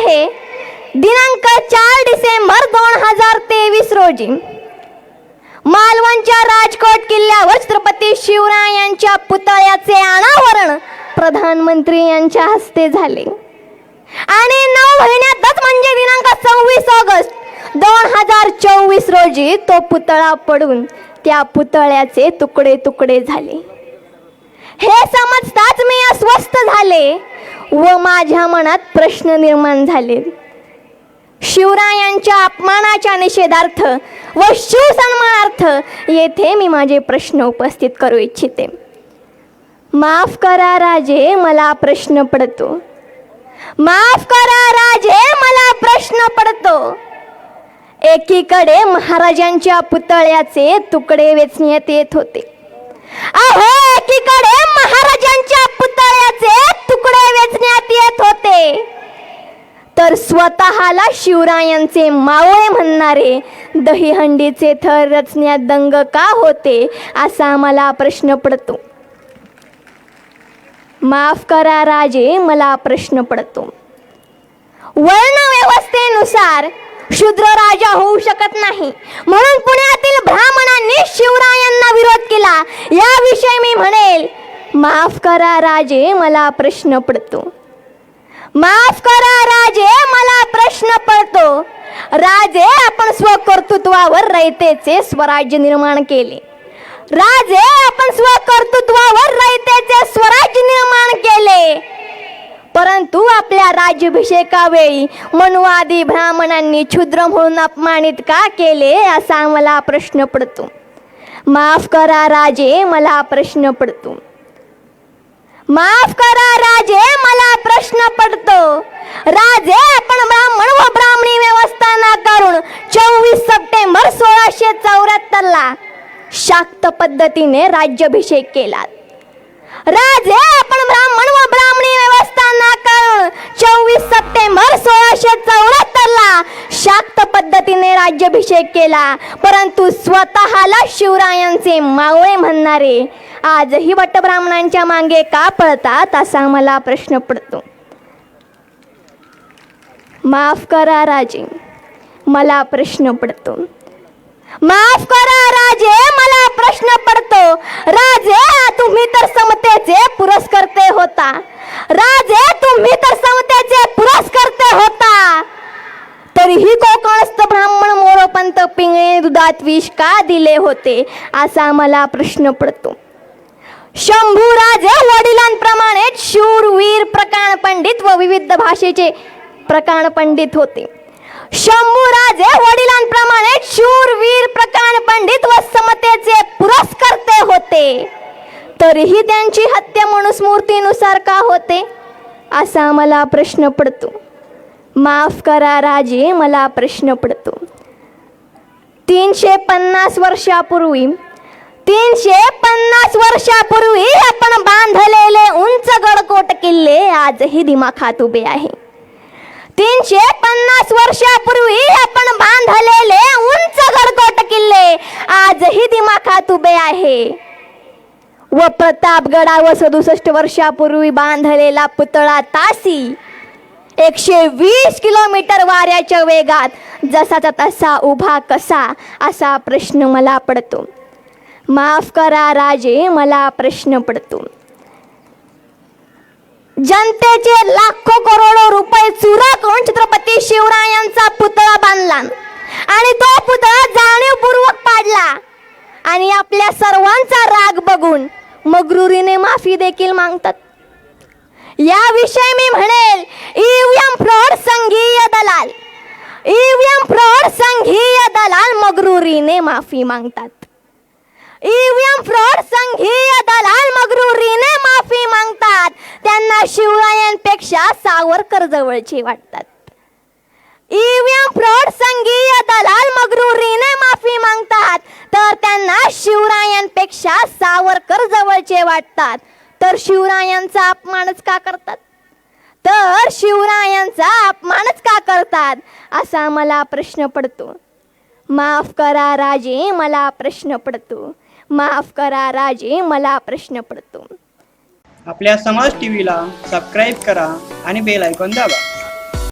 आहे. दिनांक चार डिसेंबर दोन हजार तेवीस रोजी मालवणच्या राजकोट किल्ल्यावर छत्रपती शिवराय यांच्या पुतळ्याचे अनावरण प्रधानमंत्री यांच्या हस्ते झाले. आणि नऊ महिन्यातच म्हणजे दिनांक सव्वीस ऑगस्ट दोन हजार चोवीस रोजी तो पुतळा पडून त्या पुतळ्याचे तुकडे तुकडे झाले. हे समजताच मी अस्वस्थ झाले. व माझ्या मनात प्रश्न निर्माण झाले. शिवरायांच्या अपमानाच्या निषेधार्थ व शिवसन्मानार्थ येथे मी माझे प्रश्न उपस्थित करू इच्छिते. माफ करा राजे मला प्रश्न पडतो. माफ करा राजे मला प्रश्न पडतो. एकीकडे महाराजांच्या पुतळ्याचे तुकडे वेचण्यात येत होते. अहो एकीकडे महाराजांच्या पुतळ्याचे तुकडे वेचण्यात येत होते तर स्वतःला शिवरायांचे मावळे म्हणणारे दहीहंडीचे थर रचण्यात दंग का होते असा मला प्रश्न पडतो. माफ करा राजे मला प्रश्न पडतो. वर्ण व्यवस्थेनुसार शूद्र राजा होऊ शकत नाही. म्हणून पुण्यातील ब्राह्मणांनी शिवरायांना विरोध केला. याविषयी मी म्हणेल माफ करा राजे मला प्रश्न पडतो. माफ करा राजे मला प्रश्न पडतो. राजे आपण स्वकर्तृत्वावर रयतेचे स्वराज्य निर्माण केले. राजे आपण स्वकर्तृत्वावर रयतेचे स्वराज्य निर्माण केले. परंतु आपल्या राज्याभिषेकावेळी मनुवादी ब्राह्मणांनी क्षुद्र म्हणून अपमानित का केले असा मला प्रश्न पडतो. माफ करा राजे मला प्रश्न पडतो. माफ करा प्रश्न पडतो. राजे आपण ब्राह्मण व ब्राह्मणी व्यवस्था नाकारून चोवीस सप्टेंबर सोळाशे चौऱ्याहत्तर ला शाक्त पद्धतीने राज्याभिषेक केला राजे आपण ब्राह्मण व ब्राह्मणी व्यवस्था नाकारून चोवीस सप्टेंबर सोळाशे चौऱ्याहत्तर ला शाक्त पद्धतीने राज्याभिषेक केला. परंतु स्वतःला शिवरायांचे मावळे म्हणणारे आजही वटब्राह्मणांच्या मागे का पळतात असा मला प्रश्न पडतो. माफ करा राजे मला प्रश्न पडतो. माफ करा राजे मला प्रश्न पडतो. राजे तुम्ही तर समतेचे पुरस्कर्ते होता. राजे तुम्ही तर समतेचे पुरस्कर्ते होता. तरीही कोकणस्थ ब्राह्मण मोरोपंत पिंगळे दुधात विष का दिले होते असा मला प्रश्न पडतो. शंभू राजे वडिलांप्रमाणे शूरवीर प्रकाण पंडित व विविध भाषेचे प्रकाण पंडित होते. शंभूराजे वडिलांप्रमाणे शूरवीर प्रकाण पंडित व समतेचे पुरस्कर्ते होते. तरीही त्यांची हत्या मनुस्मूर्तीनुसार का होते? असा मला प्रश्न पडतो. माफ करा राजे मला प्रश्न पडतो. तीनशे पन्नास वर्षापूर्वी तीनशे पन्नास वर्षापूर्वी आपण बांधलेले उंच गडकोट किल्ले आजही दिमाखात उभे आहे. तीनशे पन्नास वर्षापूर्वी आपण बांधलेले उंच गडकोट किल्ले आजही दिमाखात उभे आहे. व प्रतापगडावर सदुसष्ट वर्षापूर्वी बांधलेला पुतळा तासी एकशे वीस किलोमीटर वाऱ्याच्या वेगात जसाचा तसा उभा कसा असा प्रश्न मला पडतो. माफ करा राजे मला प्रश्न पडतो. जनतेचे लाखो करोडो रुपये चुरा करून छत्रपती शिवरायांचा पुतळा बांधला. आणि तो पुतळा जाणीवपूर्वक पाडला. आणि आपल्या सर्वांचा राग बघून मगरुरीने माफी देखील मागतात. याविषयी मी म्हणेल ईव्हीएम फ्रॉड संघीय दलाल. ईव्हीएम फ्रॉड संघीय दलाल मगरुरीने माफी मागतात. ईव्हीएम फ्रॉड संघीय दलाल मगरुरीने माफी मागतात. त्यांना शिवरायांपेक्षा सावरकर जवळचे वाटतात. ईव्हीएम फ्रॉड संघीय दलाल मगरुरीने माफी मागतात. तर त्यांना शिवरायांपेक्षा सावरकर जवळचे वाटतात. तर शिवरायांचा अपमानच का करतात? तर शिवरायांचा अपमानच का करतात? असा मला प्रश्न पडतो. माफ करा राजे मला प्रश्न पडतो. माफ करा राजे. मला प्रश्न पडतो. आपल्या समाज टी व्हीला सबस्क्राईब करा आणि बेल ऐकून दाबा.